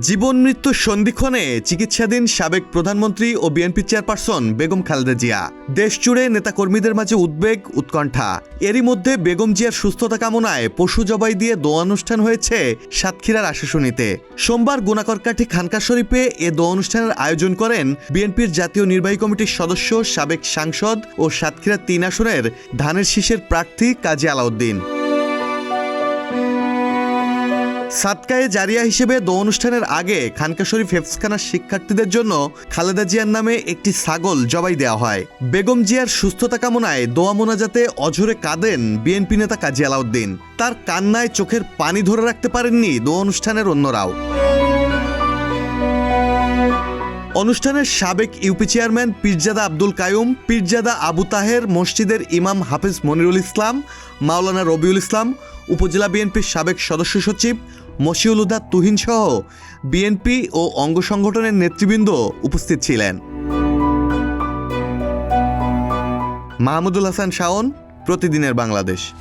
জীবন মৃত্যুর সন্ধিক্ষণে চিকিৎসাধীন সাবেক প্রধানমন্ত্রী ও বিএনপি চেয়ারপারসন বেগম খালেদা জিয়া। দেশজুড়ে নেতাকর্মীদের মাঝে উদ্বেগ, উৎকণ্ঠা। এরই মধ্যে বেগম জিয়ার সুস্থতা কামনায় পশু জবাই দিয়ে দোয়া অনুষ্ঠান হয়েছে সাতক্ষীরার আশাশুনিতে। সোমবার গুণাকরকাঠি খানকা শরীফে এ দোয়া অনুষ্ঠানের আয়োজন করেন বিএনপির জাতীয় নির্বাহী কমিটির সদস্য, সাবেক সাংসদ ও সাতক্ষীরা তিন আসনের ধানের শীষের প্রার্থী কাজী আলাউদ্দিন। সাতকায়ে জারিয়া হিসেবে দো অনুষ্ঠানের আগে খানকা শরীফ হেফসখানার শিক্ষার্থীদের জন্য খালেদা জিয়ার নামে একটি ছাগল জবাই দেওয়া হয়। বেগম জিয়ার সুস্থতা কামনায় দোয়া মোনাজাতে অঝরে কাঁদেন বিএনপি নেতা কাজী আলাউদ্দিন। তার কান্নায় চোখের পানি ধরে রাখতে পারেননি দো অনুষ্ঠানের অন্যরাও। অনুষ্ঠানের সাবেক ইউপি চেয়ারম্যান পীরজাদা আব্দুল কায়ুম পীরজাদা আবু তাহের, মসজিদের ইমাম হাফিজ মনিরুল ইসলাম, মাওলানা রবিউল ইসলাম, উপজেলা বিএনপির সাবেক সদস্য সচিব মশিউল উদ্দার তুহিন সহ বিএনপি ও অঙ্গ সংগঠনের নেতৃবৃন্দ উপস্থিত ছিলেন। মাহমুদুল হাসান শাওন, প্রতিদিনের বাংলাদেশ।